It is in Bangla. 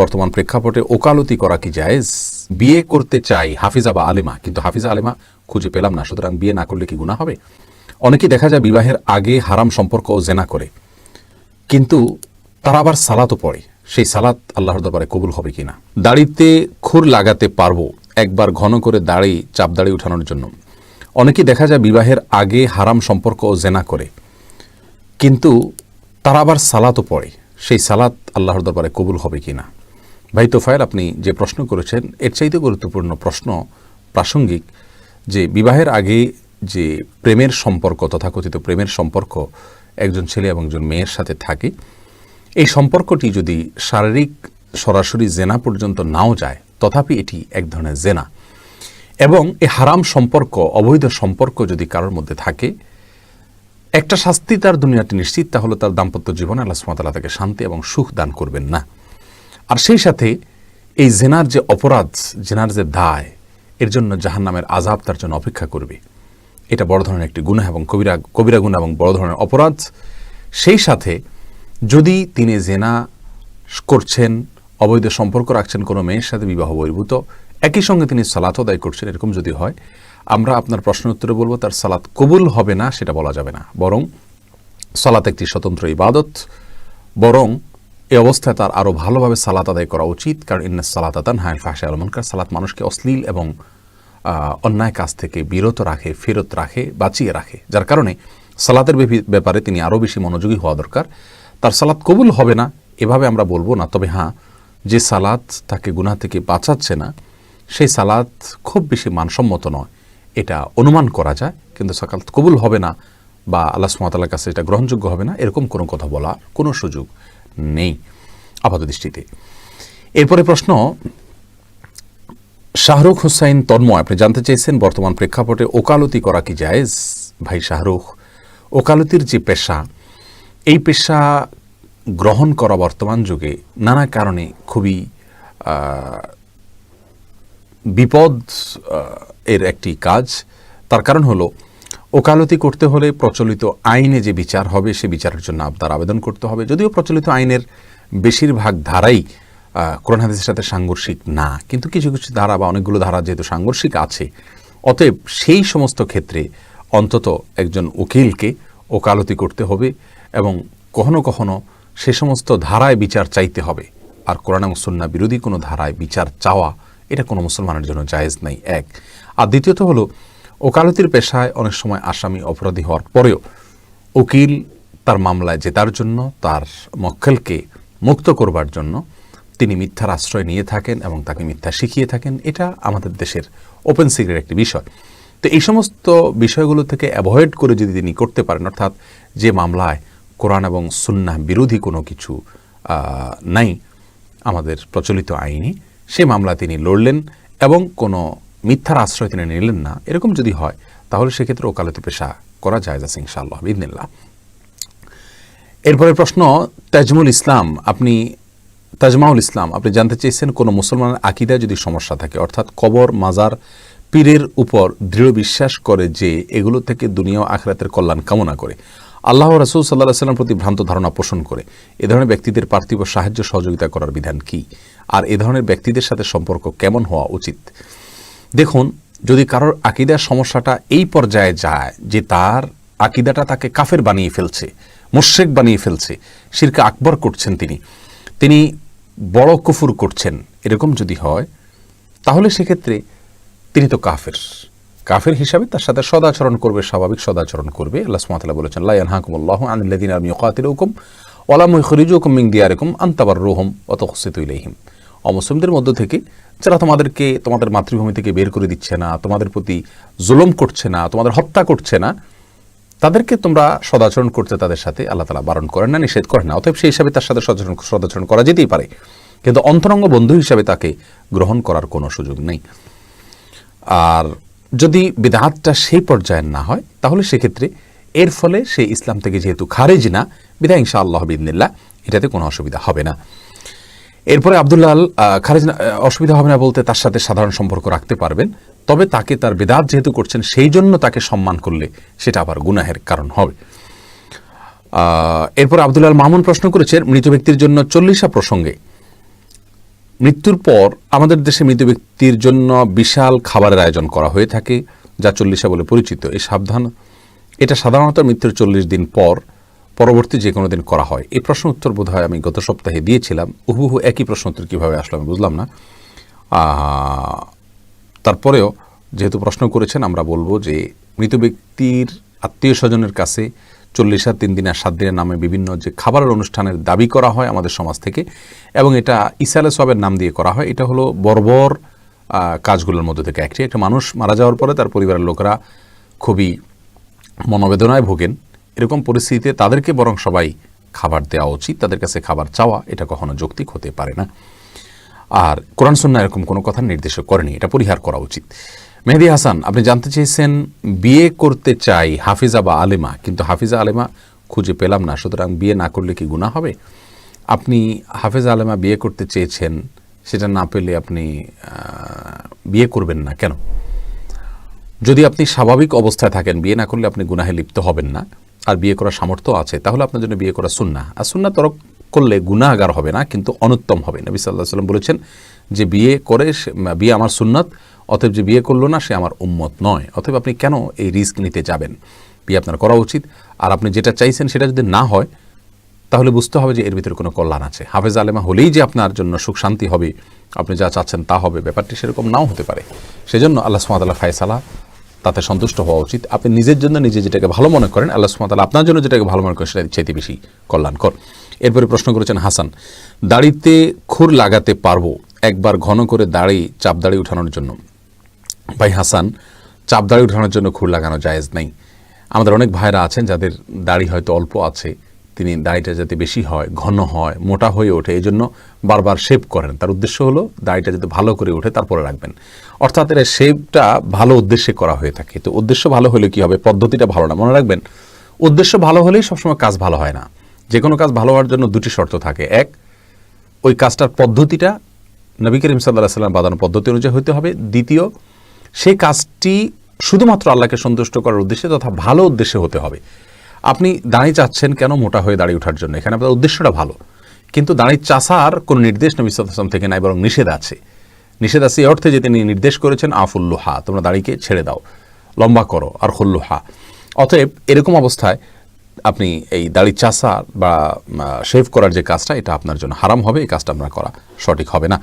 বর্তমান প্রেক্ষাপটে ওকালতি করা কি জায়েজ? বিয়ে করতে চাই হাফিজা বা আলেমা, কিন্তু হাফিজা, আলেমা খুঁজে পেলাম না, সুতরাং বিয়ে না করলে কি গুণা হবে? অনেকেই দেখা যায় বিবাহের আগে হারাম সম্পর্ক ও জেনা করে, কিন্তু তারা আবার সালাতও পড়ে। সেই সালাত আল্লাহর দরবারে কবুল হবে কিনা? দাড়িতে খুর লাগাতে পারব, একবার ঘন করে দাড়ি, চাপ দাড়ি উঠানোর জন্য। অনেকেই দেখা যায় বিবাহের আগে হারাম সম্পর্ক ও জেনা করে, কিন্তু তারা আবার সালাতও পড়ে। সেই সালাত আল্লাহর দরবারে কবুল হবে কিনা? ভাই তোফায়েল, আপনি যে প্রশ্ন করেছেন, এর চাইতে গুরুত্বপূর্ণ প্রশ্ন প্রাসঙ্গিক যে বিবাহের আগে যে প্রেমের সম্পর্ক, তথাকথিত প্রেমের সম্পর্ক, একজন ছেলে এবং একজন মেয়ের সাথে থাকে, এই সম্পর্কটি যদি শারীরিক সরাসরি জেনা পর্যন্ত নাও যায়, তথাপি এটি এক ধরনের জেনা। এবং এই হারাম সম্পর্ক, অবৈধ সম্পর্ক যদি কারোর মধ্যে থাকে, একটা শাস্তি তার দুনিয়াটি নিশ্চিত, তাহলে তার দাম্পত্য জীবনে আল্লাহ সুমাতাল্লাহ তাকে শান্তি এবং সুখ দান করবেন না। আর সেই সাথে এই জেনার যে অপরাধ, জেনার যে দায়, এর জন্য জাহান নামের আজাব তার জন্য অপেক্ষা করবে। এটা বড় ধরনের একটি গুণা এবং কবিরা কবিরা গুণা এবং বড় ধরনের অপরাধ। সেই সাথে যদি তিনি জেনা করছেন, অবৈধ সম্পর্ক রাখছেন, কোনো মেয়ের সাথে বিবাহ বহির্ভূত, একই সঙ্গে তিনি সালাত আদায় করছেন, এরকম যদি হয়, আমরা আপনার প্রশ্নের উত্তরে বলব তার সালাত কবুল হবে না, সেটা বলা যাবে না। বরং সালাত একটি স্বতন্ত্র ইবাদত, বরং এই অবস্থায় তার আরও ভালোভাবে সালাত আদায় করা উচিত, কারণ ইন্না সালাত আদান হায় ফাঁসে আলমনকার সালাত মানুষকে অশ্লীল এবং অন্যায় কাজ থেকে বিরত রাখে, ফেরত রাখে, বাঁচিয়ে রাখে, যার কারণে সালাতের ব্যাপারে তিনি আরও বেশি মনোযোগী হওয়া দরকার। তার সালাত কবুল হবে না, এভাবে আমরা বলব না, তবে হ্যাঁ যে সালাত তাকে গুনাহ থেকে বাঁচাচ্ছে না, সেই সালাত খুব বেশি মানসম্মত নয়। এটা অনুমান করা যায়, কিন্তু সকাল কবুল হবে না বা আল্লাহ সুমাতালার কাছে এটা গ্রহণযোগ্য হবে না, এরকম কোনো কথা বলা কোনো সুযোগ নেই আপাত দৃষ্টিতে এরপরে প্রশ্ন, শাহরুখ হুসাইন তন্ময়, আপনি জানতে চেয়েছেন বর্তমান প্রেক্ষাপটে ওকালতি করা কি জায়েজ? ভাই শাহরুখ, ওকালতির যে পেশা, এই পেশা গ্রহণ করা বর্তমান যুগে নানা কারণে খুবই বিপদ এর একটি কাজ। তার কারণ হলো ওকালতি করতে হলে প্রচলিত আইনে যে বিচার হবে, সে বিচারের জন্য আপনার আবেদন করতে হবে। যদিও প্রচলিত আইনের বেশিরভাগ ধারাই কোরআন হাদিসের সাথে সাংঘর্ষিক না, কিন্তু কিছু কিছু ধারা বা অনেকগুলো ধারা যেহেতু সাংঘর্ষিক আছে, অতএব সেই সমস্ত ক্ষেত্রে অন্তত একজন উকিলকে ওকালতি করতে হবে এবং কখনো কখনো সে সমস্ত ধারায় বিচার চাইতে হবে। আর কোরআন সুন্না বিরোধী কোনো ধারায় বিচার চাওয়া, এটা কোনো মুসলমানের জন্য জায়েজ নাই, এক। আর দ্বিতীয়ত হলো ওকালতির পেশায় অনেক সময় আসামি অপরাধী হওয়ার পরেও উকিল তার মামলায় জেতার জন্য, তার মক্কেলকে মুক্ত করবার জন্য তিনি মিথ্যার আশ্রয় নিয়ে থাকেন এবং তাকে মিথ্যা শিখিয়ে থাকেন। এটা আমাদের দেশের ওপেন সিক্রেট একটি বিষয়। তো এই সমস্ত বিষয়গুলো থেকে অ্যাভয়েড করে যদি তিনি করতে পারেন, অর্থাৎ যে মামলায় কোরআন এবং সুন্নাহ বিরোধী কোনো কিছু নাই আমাদের প্রচলিত আইনে, সে মামলা তিনি লড়লেন এবং কোনো মিথ্যার আশ্রয় তিনি নিলেন না। এরকম যদি হয়, তাহলে সেক্ষেত্রে ওকালতি পেশা করা যায় যা ইনশাআল্লাহ বিদিনিল্লাহ এরপরে প্রশ্ন, তাজমুল ইসলাম, আপনি, তাজমাউল ইসলাম, আপনি জানতে চেয়েছেন কোনো মুসলমানের আকিদায় যদি সমস্যা থাকে, অর্থাৎ কবর, মাজার, পীরের উপর দৃঢ় বিশ্বাস করে যে এগুলো থেকে দুনিয়া আখরাতের কল্যাণ কামনা করে। আল্লাহ রসুল সাল্লাহ সাল্লাম প্রতি ভ্রান্ত ধারণা পোষণ করে। এ ধরনের ব্যক্তিদের পার্থিব সাহায্য সহযোগিতা করার বিধান কি? আর এ ধরনের ব্যক্তিদের সাথে সম্পর্ক কেমন হওয়া উচিত? দেখুন, যদি কারোর আকিদার সমস্যাটা এই পর্যায়ে যায় যে তার আকিদাটা তাকে কাফের বানিয়ে ফেলছে, মুশ্রেক বানিয়ে ফেলছে, শিরকে আকবর করছেন তিনি তিনি বড় কুফুর করছেন, এরকম যদি হয়, তাহলে সেক্ষেত্রে তিনি তো কাফের। কাফের হিসাবে তার সাথে সদাচরণ করবে, স্বাভাবিক সদাচরণ করবে। আল্লাহ সুমাতাল্লাহ বলেছেন লাইন হাকুমুল্লাহ আনিল্লাদিন আমি কাতির হুকুম ওলাম খরিজুকুম মিং দিয়ারেকুম আন্তাবার রোহম অত হসিত ইলাইহিম। অমুসলিমদের মধ্য থেকে, যারা তোমাদেরকে, তোমাদের মাতৃভূমি থেকে বের করে দিচ্ছে না, তোমাদের প্রতি জুলুম করছে না, তোমাদের হত্যা করছে না, তাদেরকে তোমরা সদাচরণ করতে তাদের সাথে আল্লাহ তালা বারণ করেন না, নিষেধ করেন না। অতএব সেই হিসাবে তার সাথে সদাচরণ সদাচরণ করা যেতেই পারে। কিন্তু অন্তরঙ্গ বন্ধু হিসাবে তাকে গ্রহণ করার কোনো সুযোগ নেই। আর যদি বিদাহাতটা সেই পর্যায়ের না হয়, তাহলে সেক্ষেত্রে এর ফলে সে ইসলাম থেকে যেহেতু খারেজ না বিদা ইনশা আল্লাহ বিদিনিল্লা এটাতে কোনো অসুবিধা হবে না। এরপরে আবদুল্লাহ খারেজ অসুবিধা হবে না বলতে তার সাথে সাধারণ সম্পর্ক রাখতে পারবেন। তবে তাকে তার বেদাত যেহেতু করছেন, সেই জন্য তাকে সম্মান করলে সেটা আবার গুনাহের কারণ হবে। এরপর আবদুল্লাহ মামুন প্রশ্ন করেছেন, মৃত ব্যক্তির জন্য চল্লিশা প্রসঙ্গে। মৃত্যুর পর আমাদের দেশে মৃত ব্যক্তির জন্য বিশাল খাবারের আয়োজন করা হয়ে থাকে, যা চল্লিশা বলে পরিচিত। এই সাবধান, এটা সাধারণত মৃত্যুর চল্লিশ দিন পর পরবর্তী যে কোনো দিন করা হয়। এই প্রশ্ন উত্তর বোধ হয় আমি গত সপ্তাহে দিয়েছিলাম। হুবহু একই প্রশ্ন উত্তর কীভাবে আসলো আমি বুঝলাম না। তারপরেও যেহেতু প্রশ্ন করেছেন, আমরা বলব যে মৃত ব্যক্তির আত্মীয় স্বজনের কাছে চল্লিশ আর তিন দিন আর সাত দিনের নামে বিভিন্ন যে খাবারের অনুষ্ঠানের দাবি করা হয় আমাদের সমাজ থেকে এবং এটা ইসালে সবের নাম দিয়ে করা হয়। এটা হলো বর্বর কাজগুলোর মধ্যে থেকে একটি। একটা মানুষ মারা যাওয়ার পরে তার পরিবারের লোকেরা খুবই মনোবেদনায় ভোগেন। এরকম পরিস্থিতিতে তাদেরকে বরং সবাই খাবার দেওয়া উচিত, তাদের কাছে খাবার চাওয়া, এটা কখনো যৌক্তিক হতে পারে না। আর কোরআন সন্না এরকম কোনো কথা নির্দেশ করেনি, এটা পরিহার করা উচিত। মেহেদি হাসান, আপনি জানতে চেয়েছেন, বিয়ে করতে চাই হাফিজা বা আলেমা, কিন্তু হাফিজা আলেমা খুঁজে পেলাম না, সুতরাং বিয়ে না করলে কি গুণা হবে? আপনি হাফিজা আলেমা বিয়ে করতে চেয়েছেন, সেটা না পেলে আপনি বিয়ে করবেন না কেন? যদি আপনি স্বাভাবিক অবস্থায় থাকেন, বিয়ে না করলে আপনি গুনাহে লিপ্ত হবেন না। আর বিয়ে করার সামর্থ্য আছে, তাহলে আপনার জন্য বিয়ে করা সুন্না আর সুন্না তরক করলে গুনাহগার হবে না, কিন্তু অনুত্তম হবে। নবী সাল্লাহ সাল্লাম বলেছেন যে বিয়ে করে বিয়ে আমার সুন্নত, অতএব যে বিয়ে করল না সে আমার উম্মত নয়। অতএব আপনি কেন এই রিস্ক নিতে যাবেন? বিয়ে আপনার করা উচিত। আর আপনি যেটা চাইছেন সেটা যদি না হয়, তাহলে বুঝতে হবে যে এর ভিতরে কোনো কল্যাণ আছে। হাফেজ আলেমা হলেই যে আপনার জন্য সুখ শান্তি হবে, আপনি যা চাচ্ছেন তা হবে। ব্যাপারটি সেরকম নাও হতে পারে। সেজন্য আল্লাহ সুমাতাল্লাহ ফায়সালা তাতে সন্তুষ্ট হওয়া উচিত। আপনি নিজের জন্য নিজে যেটাকে ভালো মনে করেন, আল্লাহ সুমাতাল্লাহ আপনার জন্য যেটাকে ভালো মনে করেন, সেটা চাইতে বেশি কল্যাণকর। এরপরে প্রশ্ন করেছেন হাসান, দাড়িতে খুর লাগাতে পারব একবার ঘন করে দাড়ি চাপ দাড়ি উঠানোর জন্য? ভাই হাসান চাপ দাড়ি উঠানোর জন্য খুর লাগানো জায়েজ নাই। আমাদের অনেক ভাইরা আছেন যাদের দাড়ি হয়তো অল্প আছে তিনি দাড়িটা যাতে বেশি হয়, ঘন হয়, মোটা হয়ে ওঠে এই জন্য বারবার শেভ করেন। তার উদ্দেশ্য হলো দাড়িটা যাতে ভালো করে ওঠে, তারপরে রাখবেন। অর্থাৎ এর শেভটা ভালো উদ্দেশ্যে করা হয়ে থাকে। তো উদ্দেশ্য ভালো হলে কি হবে? পদ্ধতিটা ভালো না। মনে রাখবেন, উদ্দেশ্য ভালো হলেই সবসময় কাজ ভালো হয় না। যে কোনো কাজ ভালো হওয়ার জন্য দুটি শর্ত থাকে। এক, ওই কাজটার পদ্ধতিটা নবী করিম সাল্লাহ সাল্লাম বাদানো পদ্ধতি অনুযায়ী হতে হবে। দ্বিতীয়, সেই কাজটি শুধুমাত্র আল্লাহকে সন্তুষ্ট করার উদ্দেশ্যে তথা ভালো উদ্দেশ্যে হতে হবে। আপনি দাঁড়িয়ে চাচ্ছেন কেন মোটা হয়ে দাঁড়িয়ে ওঠার জন্য? এখানে আপনার উদ্দেশ্যটা ভালো। কিন্তু দাঁড়িয়ে চাষার কোনো নির্দেশ নবী সাল্লাম থেকে নাই, বরং নিষেধ আছে। নিষেধ আছে এই অর্থে যে তিনি নির্দেশ করেছেন, আফুল্লুহা, তোমরা দাঁড়িকে ছেড়ে দাও, লম্বা করো, আর হল্লুহা। অতএব এরকম অবস্থায় আপনি এই দাড়ি চাষা বা শেভ করার যে কাজটা, এটা আপনার জন্য হারাম হবে, এই কাজটা আপনার করা সঠিক হবে না।